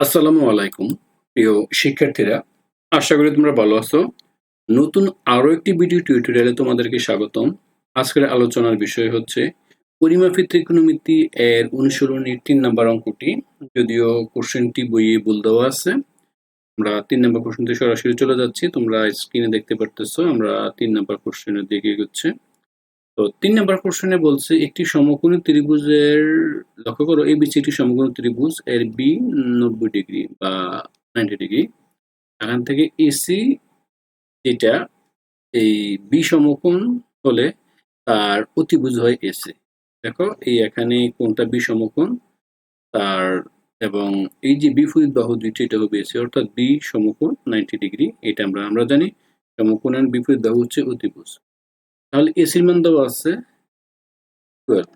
আসসালামু আলাইকুম, প্রিয় শিক্ষার্থীরা। আশা করি তোমরা ভালো আছো। নতুন আরও একটি ভিডিও টিউটোরিয়ালে তোমাদেরকে স্বাগতম। আজকের আলোচনার বিষয় হচ্ছে পরিমাপী ত্রিকোণমিতি এর অনুসরণের তিন নম্বর অঙ্কটি। যদিও কোশ্চেনটি বইয়ে ভুল দেওয়া আছে। আমরা তিন নম্বর কোশ্চেনতে সরাসরি চলে যাচ্ছি। তোমরা স্ক্রিনে দেখতে পারতেছো, আমরা তিন নম্বর কোশ্চেনের দিকে এগোচ্ছে। তো তিন নম্বর কোশ্চেনে বলছে, একটি সমকোণী ত্রিভুজের, লক্ষ্য করো এই বিচি একটি সমকোণী ত্রিভুজ, এর বি নব্বই ডিগ্রি বা নাইনটি ডিগ্রি। এখান থেকে এসি যেটা, এই বি সমকোণ হলে তার অতিভুজ হয় এসি দেখো, এই এখানে কোনটা বি সমকোণ, তার এবং এই যে বিপরীত বাহু দুইটি, এটা হবে এসি অর্থাৎ বি সমকোণ নাইনটি ডিগ্রি, এটা আমরা আমরা জানি, সমকোণের বিপরীত বাহু হচ্ছে অতিভুজ। তাহলে এসির মান দেওয়া আছে টুয়েলভ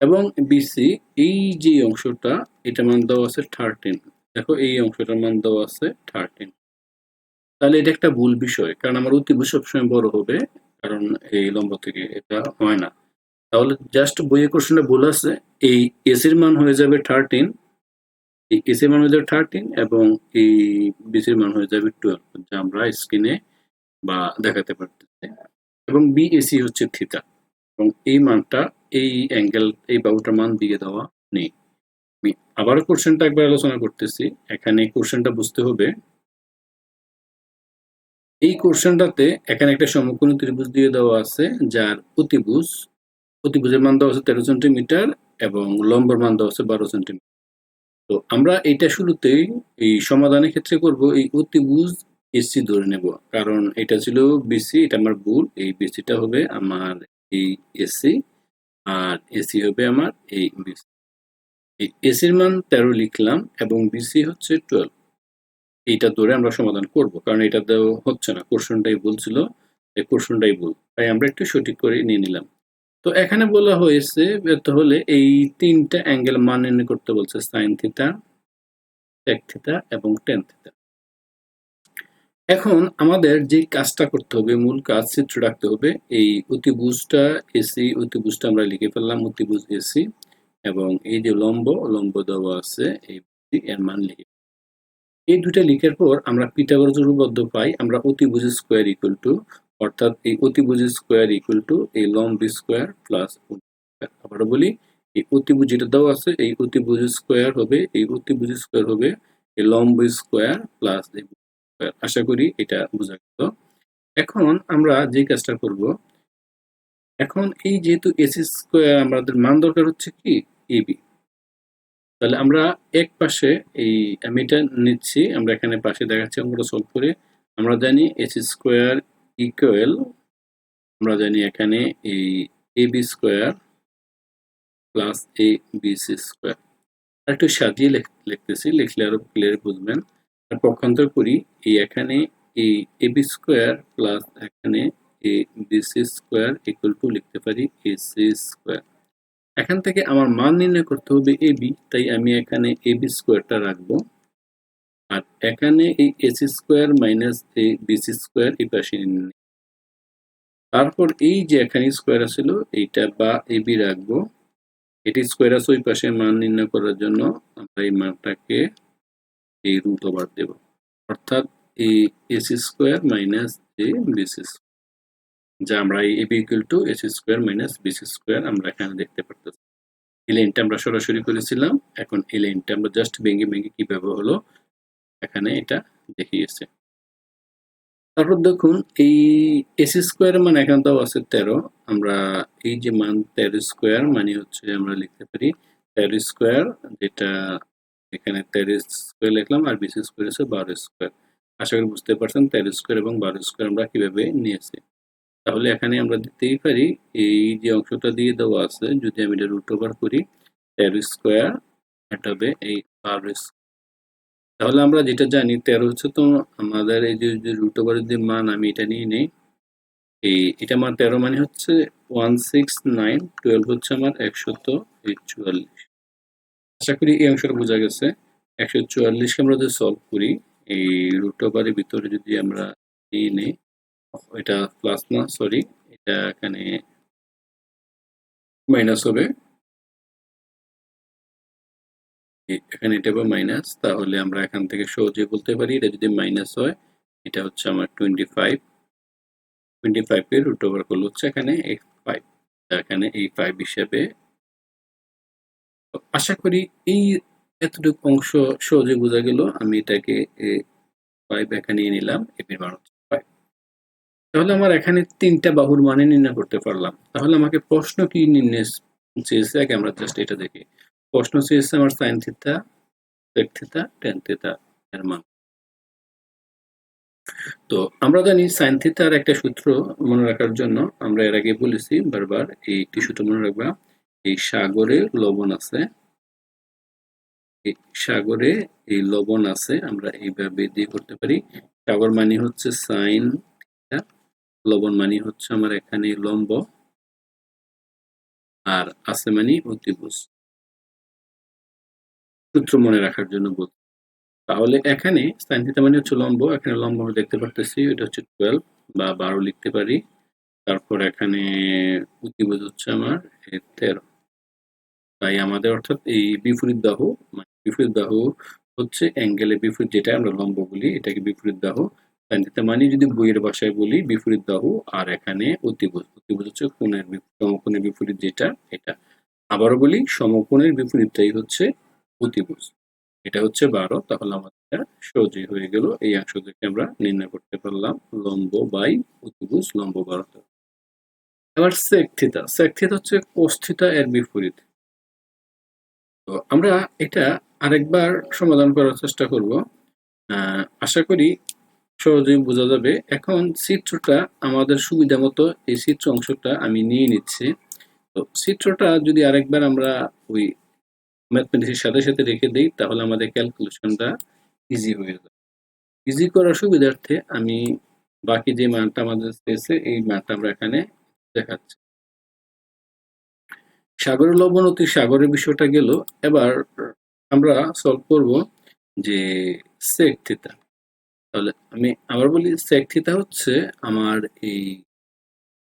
এবং বিসি এই যে অংশটা, এটা মান দেওয়া আছে থার্টিন দেখো, এই অংশটার মান দেওয়া আছে থার্টিন তাহলে এটা একটা ভুল বিষয়, কারণ আমার অতিভুজ সবসময় বড় হবে, কারণ এই লম্ব থেকে এটা হয় না। তাহলে জাস্ট বইয়ের কোশ্চেনটা ভুল আছে, এই এসির মান হয়ে যাবে থার্টিন এই এসির মান হয়ে যাবে থার্টিন এবং এই বিসির মান হয়ে যাবে টুয়েলভ যা আমরা স্ক্রিনে বা দেখাতে পারতেছি। এবং বিএসি হচ্ছে থিতা এবং এই মানটা, এই অ্যাঙ্গেল এই বাহুটার মান দিয়ে দেওয়া নেই। আমি আবারও কোশ্চেনটা একবার আলোচনা করতেছি। এখানে কোশ্চেনটা বুঝতে হবে। এই কোশ্চেনটাতে এখানে একটা সমকোণী ত্রিভুজ দিয়ে দেওয়া আছে, যার অতিভুজ, অতিভুজের মান দেওয়া আছে তেরো সেন্টিমিটার এবং লম্বর মান দেওয়া আছে বারো সেন্টিমিটার। তো আমরা এটা শুরুতেই এই সমাধানের ক্ষেত্রে করব, এই অতিভুজ এসি ধরে নেব। কারণ এটা ছিল বিসি এটা আমার ভুল। এই বিসিটা হবে আমার এই এসি আর এসি হবে আমার এই বিসি এই এসির মান তেরো লিখলাম এবং বিসি হচ্ছে টুয়েলভ এইটা ধরে আমরা সমাধান করব, কারণ এটা দেওয়া হচ্ছে না। কোশ্চনটাই ভুল ছিল, এই কোশ্চনটাই ভুল। তাই আমরা একটু সঠিক করে নিয়ে নিলাম। তো এখানে বলা হয়েছে তাহলে এই তিনটা অ্যাঙ্গেল মান নির্ণয় করতে বলছে সাইন থিতা টেক থিতা এবং টেন থিতা এখন আমাদের যে কাজটা করতে হবে, মূল কাজ চিত্র রাখতে হবে, এই অতিভুজটা এসি অতিভুজটা আমরা লিখে ফেললাম, অতিভুজ এসি এবং এই যে লম্ব লম্ব দেওয়া আছে, এই এর মান লিখে এই দুইটা লিখার পর আমরা পিটাগোরাস উপপাদ্য পাই, আমরা অতিভুজ স্কোয়ার ইকুয়াল টু অর্থাৎ এই অতিভুজ স্কোয়ার ইকুয়াল টু এই লম্ব স্কোয়ার প্লাস আবারও বলি, এই অতিভুজ যেটা দেওয়া আছে, এই অতিভুজ স্কোয়ার হবে, এই অতিভুজ স্কোয়ার হবে, এই লম্ব স্কোয়ার প্লাস আশা করি এটা বোঝা গেল। এখন আমরা যে কাজটা করব, এখন এই যেহেতু এসি স্কোয়ার আমাদের মান দরকার হচ্ছে কি? এবি তাহলে আমরা এক পাশে এই, আমি এটা নিচ্ছি, আমরা এখানে পাশে দেখাচ্ছি অঙ্কটা সলভ করে। আমরা জানি এস স্কোয়ার ইকুয়াল আমরা জানি এখানে এই A B square plus A B C square আর একটু সাজিয়ে লিখতেছি, লিখলে আরও ক্লিয়ার বুঝবেন। পক্ষান্তর করি, এই এখানে এই এ বি স্কোয়ার প্লাস এখানে A B C square equal to লিখতে পারি এ সি স্কোয়ার। এখান থেকে আমার মান নির্ণয় করতে হবে এ বি, তাই আমি এখানে এ বি স্কোয়ারটা রাখব। আর এখানে এই এসি স্কোয়ার মাইনাস এই বিসি স্কোয়ার এই পাশে তারপর এই যে এখানে স্কোয়ার আছিল এইটা বা এ বি রাখব। এটি স্কোয়ার আছে ওই পাশে মান নির্ণয় করার জন্য আমরা এই মানটাকে এই রুট ওভার দেব। অর্থাৎ এই AC square minus A BC যা আমরা এই AB equal to S square minus BC square আমরা এখানে দেখতে পারতেছি। এই আমরা সরাসরি করেছিলাম। এখন এই আমরা জাস্ট ভেঙে ভেঙে কীভাবে হলো, এখানে এটা দেখিয়েছে। তারপর দেখুন, এই এস স্কোয়ার মান এখান দেওয়া আছে তেরো। আমরা এই যে মান তেরো স্কোয়ার মানে হচ্ছে আমরা লিখতে পারি তেরো স্কোয়ার যেটা এখানে তেরো স্কোয়ার লিখলাম আর বিসি স্কোয়ার হচ্ছে বারো স্কোয়ার আশা করি বুঝতে পারছেন তেরো স্কোয়ার এবং বারো স্কোয়ার আমরা কীভাবে নিয়েছি। তাহলে এখানে আমরা দিতেই পারি, এই যে অংশটা দিয়ে দেওয়া আছে, যদি আমি এটা রুট ওভার করি তেরো স্কোয়ার এটা হবে এই বারো তাহলে আমরা যেটা জানি, তেরো হচ্ছে তো আমাদের এই যে রুট ওভারের যে মান, আমি এটা নিয়ে নেই। এই, এটা আমার তেরো মানে হচ্ছে ওয়ান সিক্স নাইন টুয়েলভ হচ্ছে আমার একশত চুয়াল্লিশ আশা করি এই অংশটা বোঝা গেছে। একশো চুয়াল্লিশকে আমরা যদি সলভ করি, এই রুট ওভারের ভিতরে যদি আমরা নেই, এটা প্লাস না সরি এটা এখানে মাইনাস হবে। এখানে এটা হবে মাইনাস তাহলে আমরা এখান থেকে সহজে বলতে পারি, এটা যদি মাইনাস হয়, এটা হচ্ছে আমার টোয়েন্টি ফাইভ টোয়েন্টি ফাইভের রুট ওভার করলে হচ্ছে এখানে এই ফাইভ এখানে এই ফাইভ হিসেবে আশা করি এই এতটুকু অংশ সহজে বোঝা গেল। আমি এটাকে ফাইভ এখানে নিয়ে নিলাম। এর মান হচ্ছে ফাইভ তাহলে আমার এখানে তিনটা বাহুর মানে নির্ণয় করতে পারলাম। তাহলে আমাকে প্রশ্ন কি নির্ণয় চেয়েছে? আগে আমরা জাস্ট এটা দেখি। প্রশ্ন চেয়েছে আমার সাইন থিতা সেক থিতা টেন থিতা এর মান। তো আমরা জানি সাইন থিতার একটা সূত্র মনে রাখার জন্য আমরা এর আগে বলেছি বারবার এই একটি সূত্র মনে রাখবা। এই সাগরে লবণ আছে। সাগরে এই লবণ আছে, আমরা এইভাবে দিয়ে করতে পারি। সাগর মানে হচ্ছে সাইন লবণ মানে হচ্ছে আমার এখানে লম্ব। আর আছে মানে অতিভুজ। সূত্র মনে রাখার জন্য বল তাহলে এখানে সাইন থিটা মানে হচ্ছে লম্ব, এখানে লম্ব আমরা দেখতে পারতেছি, এটা হচ্ছে টুয়েলভ বা বারো লিখতে পারি। তারপর এখানে অতিভুজ হচ্ছে আমার তেরো। তাই আমাদের অর্থাৎ এই বিপরীত দাহ মানে বিপরীত দাহ হচ্ছে অ্যাঙ্গেলের বিপরীত যেটা আমরা লম্ব বলি, এটাকে বিপরীত সাইন মানে যদি বইয়ের ভাষায় বলি বিপরীত দাহ, আর এখানে অতিভুজ অতিভুজ হচ্ছে কোণের সমকোণের বিপরীত যেটা, এটা। আবারও বলি, সমকোণের বিপরীতটাই হচ্ছে অতিভুজ এটা হচ্ছে বারো, তাহলে আমাদের সহজেই হয়ে গেল। এই অংশ থেকে আমরা নির্ণয় করতে পারলাম, লম্ব বাই অতিভুজ লম্ব বারো এবার সেক থিতা সেক থিতা হচ্ছে কোস থিতা এর বিপরীত। তো আমরা এটা আরেকবার সমাধান করার চেষ্টা করব। আশা করি সহজেই বোঝা যাবে। এখন চিত্রটা আমাদের সুবিধা মতো এই চিত্র অংশটা আমি নিয়ে নিচ্ছি। তো চিত্রটা যদি আরেকবার আমরা ওই ম্যাথমেটিক্সের সাথে সাথে রেখে দিই, তাহলে আমাদের ক্যালকুলেশনটা ইজি হয়ে যাবে। ইজি করার সুবিধার্থে আমি বাকি যে মানটা আমাদের চেয়েছে এই মানটা আমরা এখানে দেখাচ্ছি। সাগরের লবণ অতি সাগরের বিষয়টা গেল। এবার আমরা সলভ করব যে সেক থিতা তাহলে আমি আবার বলি সেক থিতা হচ্ছে আমার এই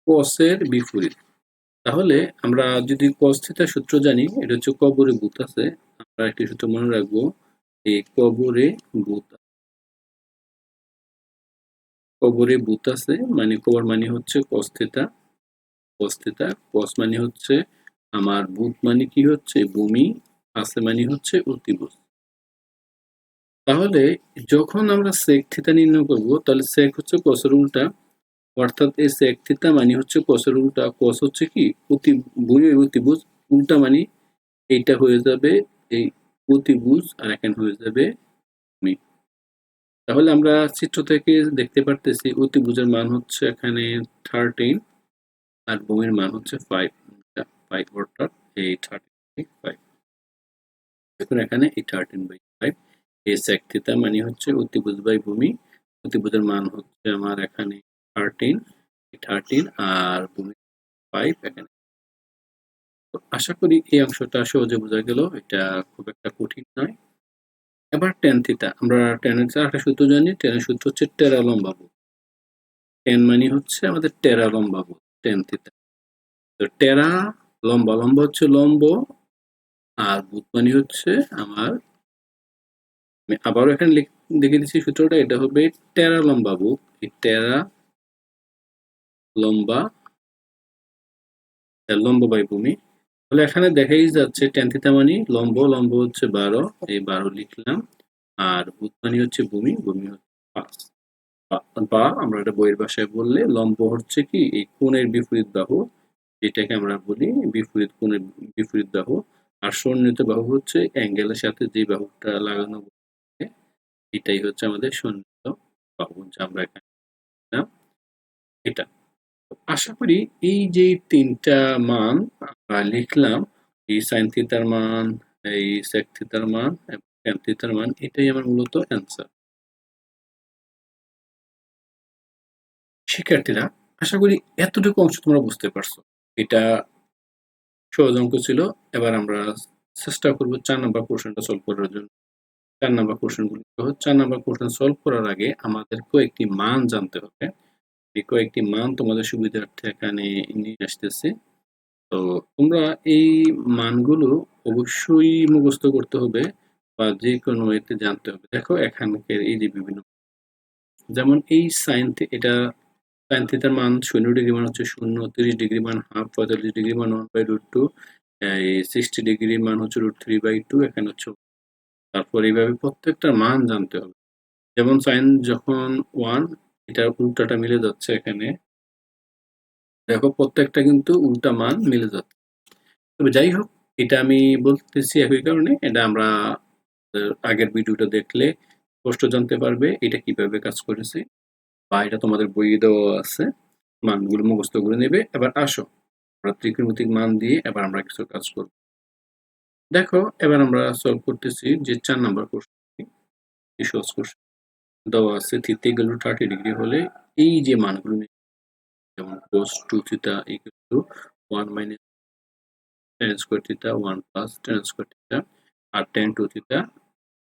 কসের বিপরীত। তাহলে আমরা যদি কস থিতা সূত্র জানি, এটা হচ্ছে কবরে ভূত আছে, আমরা একটি সূত্র মনে রাখব এই কবরে ভূত কবরে ভূত আছে মানে কবর মানে হচ্ছে কস থিতা কস থিতা কস মানে হচ্ছে আমার ভূত মানে কি হচ্ছে? ভূমি আছে মানে হচ্ছে অতিভুজ তাহলে যখন আমরা সেক থিতা নির্ণয় করব, তাহলে সেক হচ্ছে কসের উল্টা, অর্থাৎ এই সেক থিতা মানে হচ্ছে কসের উল্টা। কস হচ্ছে কি? অতি ভূমির অতিভুজ উল্টা মানে এইটা হয়ে যাবে এই অতিভুজ আর এখানে হয়ে যাবে ভূমি। তাহলে আমরা চিত্র থেকে দেখতে পারতেছি অতিভুজের মান হচ্ছে এখানে থার্টিন আর ভূমির মান হচ্ছে ফাইভ অর্থাৎ এই থার্টিন ফাইভ দেখুন এখানে এই থার্টিন বাই ফাইভ এই সেক থিতা মানে হচ্ছে অতিভুজ বাই ভূমি। অতিভুজের মান হচ্ছে আমার এখানে থার্টিন থার্টিন আর ভূমি ফাইভ এখানে। তো আশা করি এই অংশটা সহজে বোঝা গেল, এটা খুব একটা কঠিন নয়। এবার টেন থিতা আমরা টেনের একটা সূত্র জানি টেনের সূত্র হচ্ছে টেরা লম্বা বুথ টেন মানে হচ্ছে আমাদের টেরা লম্বা বুথ টেন থিতা তো টেরা লম্বা লম্বা হচ্ছে লম্ব, আর মানে হচ্ছে আমার, আমি আবারও এখানে লিখে দিচ্ছি সূত্রটা, এটা হবে টেরা লম্বা বুক। এই টেরা লম্বা লম্ব বাই ভূমি তাহলে এখানে দেখাই যাচ্ছে টেন থিতা মানে লম্ব লম্ব হচ্ছে বারো, এই বারো লিখলাম, আর মানে হচ্ছে ভূমি ভূমি হচ্ছে পাঁচ, বা আমরা এটা বইয়ের ভাষায় বললে লম্ব হচ্ছে কি? এই কোণের বিপরীত বাহু যেটাকে আমরা বলি বিপরীত কোণের বিপরীত বাহু। আর সন্নিহিত বাহু হচ্ছে অ্যাঙ্গেলের সাথে যে বাহুটা লাগানো এটাই হচ্ছে আমাদের সন্নিহিত বাহু যা আমরা এখানে এটা। আশা করি এই যে তিনটা মান আমরা লিখলাম, এই সাইন থিতার মান, এই সেক থিতার মান এবং ট্যান থিতার মান, এটাই আমার মূলত অ্যান্সার শিক্ষার্থীরা, আশা করি এতটুকু অংশ তোমরা বুঝতে পারছ। এটা সহজ অঙ্ক ছিল। এবার আমরা চেষ্টা করব চার নাম্বার কোশ্চেনটা সলভ করার জন্য। চার নাম্বার কোশ্চেনগুলো চার নাম্বার কোশ্চেন সলভ করার আগে আমাদের কয়েকটি মান জানতে হবে। এই কয়েকটি মান তোমাদের সুবিধার্থে এখানে নিয়ে আসতেছে। তো তোমরা এই মানগুলো অবশ্যই মুখস্থ করতে হবে বা যে কোনো এতে জানতে হবে। দেখো এখানকার এই যে বিভিন্ন যেমন এই সাইন এটা সাইন থিটার মান শূন্য ডিগ্রি মান হচ্ছে শূন্য, তিরিশ ডিগ্রি মান হাফ পঁয়তাল্লিশ ডিগ্রি মান one by root two sixty degree মান হচ্ছে রুট থ্রি বাই টু এখানে হচ্ছে তারপর এইভাবে প্রত্যেকটার মান জানতে হবে। যেমন সাইন যখন ওয়ান এটা উল্টাটা মিলে যাচ্ছে এখানে। দেখো প্রত্যেকটা কিন্তু উল্টা মান মিলে যাচ্ছে। তবে যাই হোক, এটা আমি বলতেছি একই কারণে, এটা আমরা আগের ভিডিওটা দেখলে স্পষ্ট জানতে পারবে, এটা কীভাবে কাজ করেছে। বা এটা তোমাদের বইয়ে দেওয়া আছে। মানগুলো মুখস্থ করে নেবে। এবার আসো। আমরা ত্রিকোণমিতিক মান দিয়ে এবার আমরা কিছু কাজ করব। দেখো, এবার আমরা সলভ করতেছি যে চার নাম্বার কোশ্চেন সহজ কোশ্চেন দেওয়া আছে থিতে গেল থার্টি ডিগ্রি হলে এই যে মানগুলো যেমন cos two theta equal to one minus tan square theta one plus tan square theta R tan two theta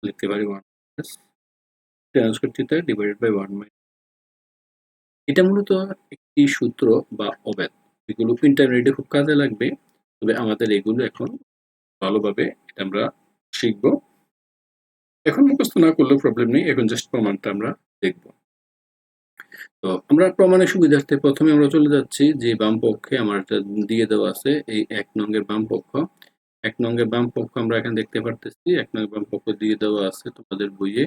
লিখতে পারি one plus tan square theta divided by one minus এটা মূলত একটি সূত্র বা অবেদ। এগুলো ইন্টারনেটে খুব কাজে লাগবে, তবে আমাদের এগুলো এখন ভালোভাবে আমরা শিখব। এখন মুখস্থ না করলেও প্রবলেম নেই, এখন জাস্ট প্রমাণটা আমরা দেখব। তো আমরা প্রমাণের সুবিধার্থে প্রথমে আমরা চলে যাচ্ছি যে বাম পক্ষে আমার দিয়ে দেওয়া আছে, এই এক নঙ্গের বাম পক্ষ। এক নঙ্গের বাম পক্ষ আমরা এখানে দেখতে পারতেছি, এক নঙ্গের বাম পক্ষ দিয়ে দেওয়া আছে তোমাদের বইয়ে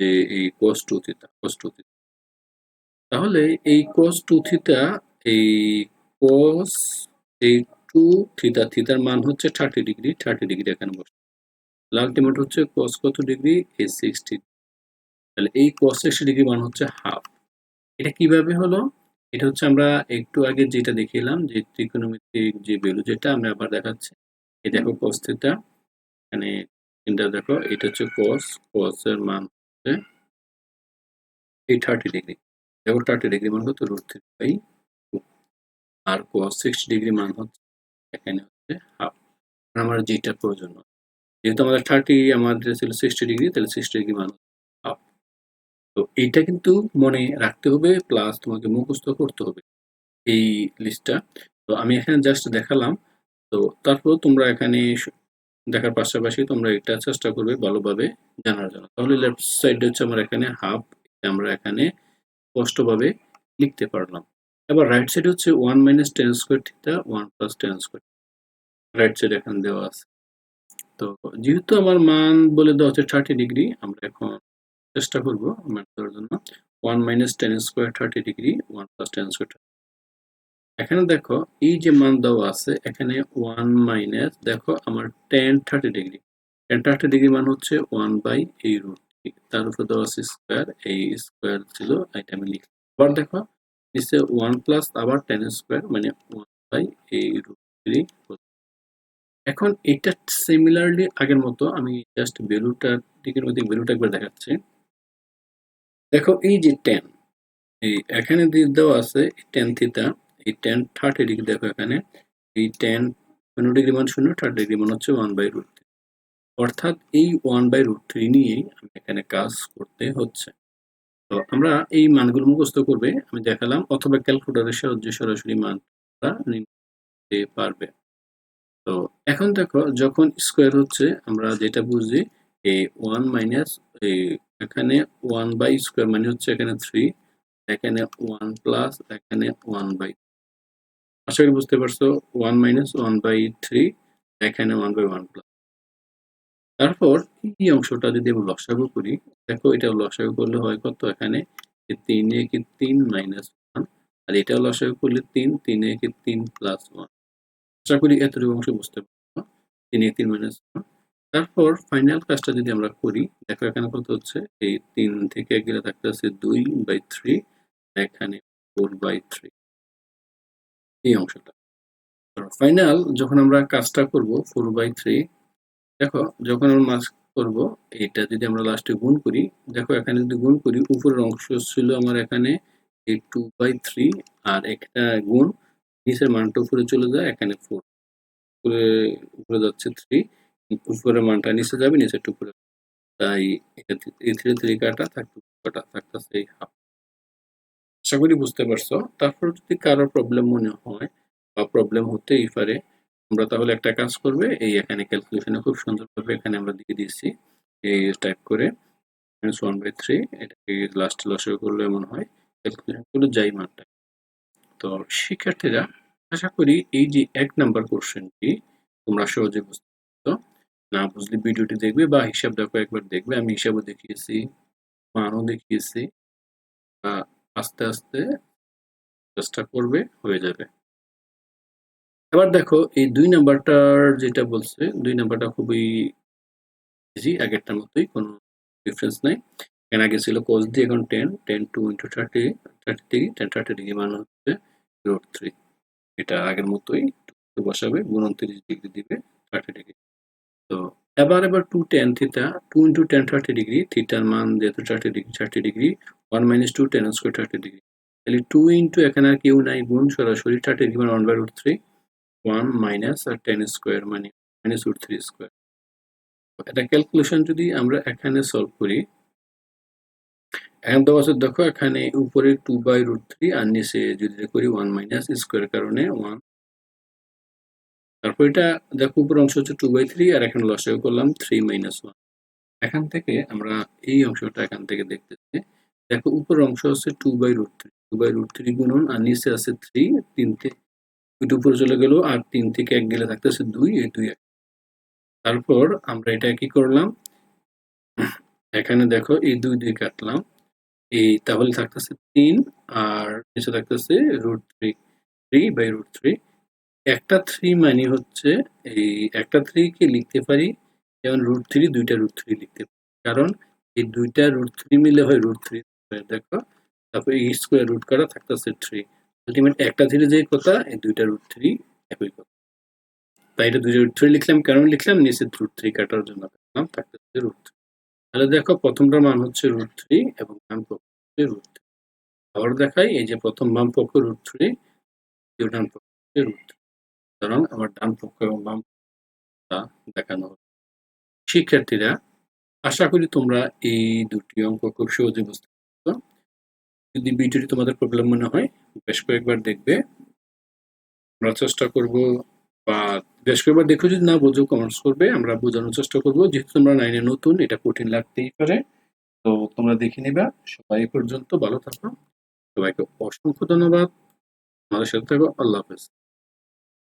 যে এই কষ্ট টু কষ্ট থিটা তাহলে এই কোস টু থিটা এই কোস এই টু থিটা থিটার মান হচ্ছে থার্টি ডিগ্রি থার্টি ডিগ্রি এখানে বসে। আলটিমেট হচ্ছে কোস কত ডিগ্রি এই সিক্সটি তাহলে এই কোস সিক্সটি ডিগ্রি মান হচ্ছে হাফ এটা কীভাবে হলো? এটা হচ্ছে আমরা একটু আগে যেটা দেখিলাম, যে ত্রিকোণমিতিক যে ভ্যালু যেটা আমরা আবার দেখাচ্ছি, এই দেখো cos থিটা এখানে এটা দেখো, এটা হচ্ছে cos cos এর মান হচ্ছে এই থার্টি ডিগ্রি দেখো থার্টি ডিগ্রি মান হচ্ছে রুট থ্রি বাই টু আর cos সিক্সটি ডিগ্রি মান হচ্ছে, এখানে হচ্ছে হাফ আমার যেটা প্রয়োজন। যেহেতু আমাদের থার্টি আমাদের ছিল সিক্সটি ডিগ্রি তাহলে সিক্সটি ডিগ্রি মান হাফ তো এইটা কিন্তু মনে রাখতে হবে প্লাস তোমাকে মুখস্থ করতে হবে এই লিস্টটা তো আমি এখানে জাস্ট দেখালাম, তো তারপর তোমরা এখানে দেখার পাশাপাশি তোমরা এটা চেষ্টা করবে ভালোভাবে জানার জন্য। তাহলে লেফট সাইড হচ্ছে আমার এখানে হাফ আমরা এখানে স্পষ্টভাবে লিখতে পারলাম। এবার রাইট সাইড হচ্ছে one minus tan square theta one plus tan square right side এখানে দেওয়া আছে। তো যেহেতু আমার মান বলে দেওয়া হচ্ছে থার্টি ডিগ্রি আমরা এখন চেষ্টা করব মান দেওয়ার জন্য। One minus tan square thirty degree one plus tan square এখানে দেখো, এই যে মান দেওয়া আছে, এখানে ওয়ান মাইনাস দেখো আমার tan thirty degree tan thirty degree মান হচ্ছে ওয়ান বাই এই রুট তার উপর দেওয়া আছে স্কোয়ার এই স্কোয়ার ছিল, এটা আমি লিখি আবার দেখো, নিচে ওয়ান প্লাস আবার টেন স্কোয়ার মানে ওয়ান বাই এই থ্রি এখন এটা সিমিলারলি আগের মতো, আমি জাস্ট ভ্যালুটার দিকের মধ্যে ভ্যালুটা একবার দেখাচ্ছি। দেখো, এই যে টেন এই এখানে দিয়ে দেওয়া আছে টেন থিটা এই টেন থার্টি ডিগ্রি দেখো এখানে, এই টেন শূন্য ডিগ্রি মান শূন্য থার্টি ডিগ্রি মান হচ্ছে ওয়ান বাই রুট অর্থাৎ এই ওয়ান বাই রুট থ্রি নিয়েই আমি এখানে কাজ করতে হচ্ছে। তো আমরা এই মানগুলো মুখস্থ করবে, আমি দেখালাম অথবা ক্যালকুলেটরের সাহায্যে সরাসরি মানটা নিতে পারবে। তো এখন দেখো, যখন স্কোয়ার হচ্ছে, আমরা যেটা বুঝি এই ওয়ান মাইনাস এই এখানে ওয়ান বাই স্কোয়ার মানে হচ্ছে এখানে থ্রি এখানে ওয়ান প্লাস এখানে ওয়ান বাই আশা করি বুঝতে পারছ one minus one by three এখানে ওয়ান বাই ওয়ান প্লাস তারপর এই অংশটা যদি আমি লসাগু করি, দেখো এটা লসাগু করলে হয় কত এখানে? তিন একে তিন মাইনাস ওয়ান আর এটাও লসাগু করলে তিন তিন একে তিন প্লাস ওয়ান আশা করি এতটুকু অংশ বুঝতে পারছ। তিন একে তিন মাইনাস ওয়ান তারপর ফাইনাল কাজটা যদি আমরা করি, দেখো এখানে কত হচ্ছে? এই তিন থেকে এক গেলে থাকতে আছে দুই বাই থ্রি এখানে ফোর বাই থ্রি এই অংশটা। ফাইনাল যখন আমরা কাজটা করব ফোর বাই থ্রি দেখো, যখন আমরা মাস করব, এটা যদি আমরা লাস্টে গুণ করি, দেখো, এখানে যদি গুণ করি, উপরের অংশ ছিল আমার এখানে এই টু বাই থ্রি আর একটা গুণ নিচের মানটা উপরে চলে যায়, এখানে ফোর উপরে উপরে যাচ্ছে থ্রি উপরের মানটা নিচে যাবে নিচে টু উপরে তাই এই থ্রি থ্রি কাটা থাকতে কাটা থাকতেছে এই হাফ আশা করি বুঝতে পারছ। তারপর যদি কারও প্রবলেম মনে হয়, বা প্রবলেম হতেই পারে আমরা তাহলে একটা কাজ করবে, এই এখানে ক্যালকুলেশনে খুব সুন্দরভাবে এখানে আমরা দিয়ে দিয়েছি, এই টাইপ করে মাইনাস ওয়ান বাই থ্রি এটাকে লাস্ট লসে করলে এমন হয় ক্যালকুলেশন করলে যাই মানটা তো শিক্ষার্থীরা, আশা করি এই যে এক নাম্বার কোশ্চেনটি তোমরা সহজে বুঝতে পারছ। না বুঝলে ভিডিওটি দেখবে বা হিসাব দেখো, একবার দেখবে, আমি হিসাবও দেখিয়েছি, মানও দেখিয়েছি আস্তে আস্তে চেষ্টা করবে, হয়ে যাবে। এবার দেখো, এই দুই নাম্বারটার যেটা বলছে, দুই নাম্বারটা খুবই ইজি আগেরটার মতোই, কোনো ডিফারেন্স নাই। এখানে আগে ছিল কোস দিয়ে এখন tan tan two into thirty thirty degree tan thirty degree মান হচ্ছে রোড থ্রি এটা আগের মতোই বসাবে, উনত্রিশ ডিগ্রি দিবে থার্টি ডিগ্রি তো এবার এবার two tan theta two into tan thirty degree থিটার মান যেহেতু thirty degree thirty degree one minus two tan square thirty degree তাহলে টু ইন্টু এখানে আর কেউ নাই গুণ সরাসরি থার্টি ডিগ্রি মানে one by root three one minus R tan square মানে মাইনাস রুট থ্রি স্কোয়ার এটা ক্যালকুলেশন যদি আমরা এখানে সলভ করি, এখন তো বছর দেখো এখানে উপরে টু বাই রুট থ্রি আর নিচে যদি করি ওয়ান মাইনাস স্কোয়ার কারণে ওয়ান তারপর এটা দেখো উপর অংশ হচ্ছে টু বাই থ্রি আর এখানে লসেও করলাম থ্রি মাইনাস ওয়ান এখান থেকে আমরা এই অংশটা এখান থেকে দেখতেছি। দেখো উপর অংশ হচ্ছে two by root three two by root three গুণন আর নিচে আছে থ্রি তিন থেকে দুইটা উপরে চলে গেল আর তিন থেকে এক গেলে থাকতেছে দুই, এই দুই এক। তারপর আমরা এটা কি করলাম? এখানে দেখো এই দুই দুই কাটলাম। এই তাহলে থাকতেছে তিন আর নিচে থাকতেছে root three three by root three একটা থ্রি মানে হচ্ছে এই একটা থ্রি কে লিখতে পারি, যেমন রুট থ্রি দুইটা রুট থ্রি লিখতে পারি। কারণ এই দুইটা রুট থ্রি মিলে হয় রুট থ্রি দেখো, তারপর এই স্কোয়ার রুট করা থাকতেছে থ্রি আলটিমেট একটা থ্রি যে কথা, এই দুইটা রুট থ্রি একই কথা তাই এটা দুইটা রুট থ্রি লিখলাম, কেন লিখলাম? নিচে রুট থ্রি কাটার জন্য লিখলাম থাকতেছে রুট থ্রি তাহলে দেখো, প্রথমটার মান হচ্ছে রুট থ্রি এবং পক্ষ হচ্ছে রুট থ্রি আবার দেখাই, এই যে প্রথম বাম পক্ষ রুট থ্রি দ্বিতীয় ডান পক্ষ হচ্ছে রুট থ্রি সুতরাং আমার ডান পক্ষ এবং বাম দেখানো হলো। শিক্ষার্থীরা, আশা করি তোমরা এই দুটি অঙ্ক খুব সহজে বুঝতে পারছ। যদি ভিডিওটি তোমাদের প্রবলেম মনে হয় বেশ কয়েকবার দেখবে। আমরা চেষ্টা করব বা বেশ কয়েকবার দেখো যদি না বোঝো কমেন্টস করবে, আমরা বোঝানোর চেষ্টা করব। যেহেতু তোমরা নাইনে নতুন, এটা কঠিন লাগতেই পারে। তো তোমরা দেখে নিবা। সবাই পর্যন্ত ভালো থাকো। সবাইকে অসংখ্য ধন্যবাদ। আমাদের সাথে থাকো। আল্লাহ হাফেজ।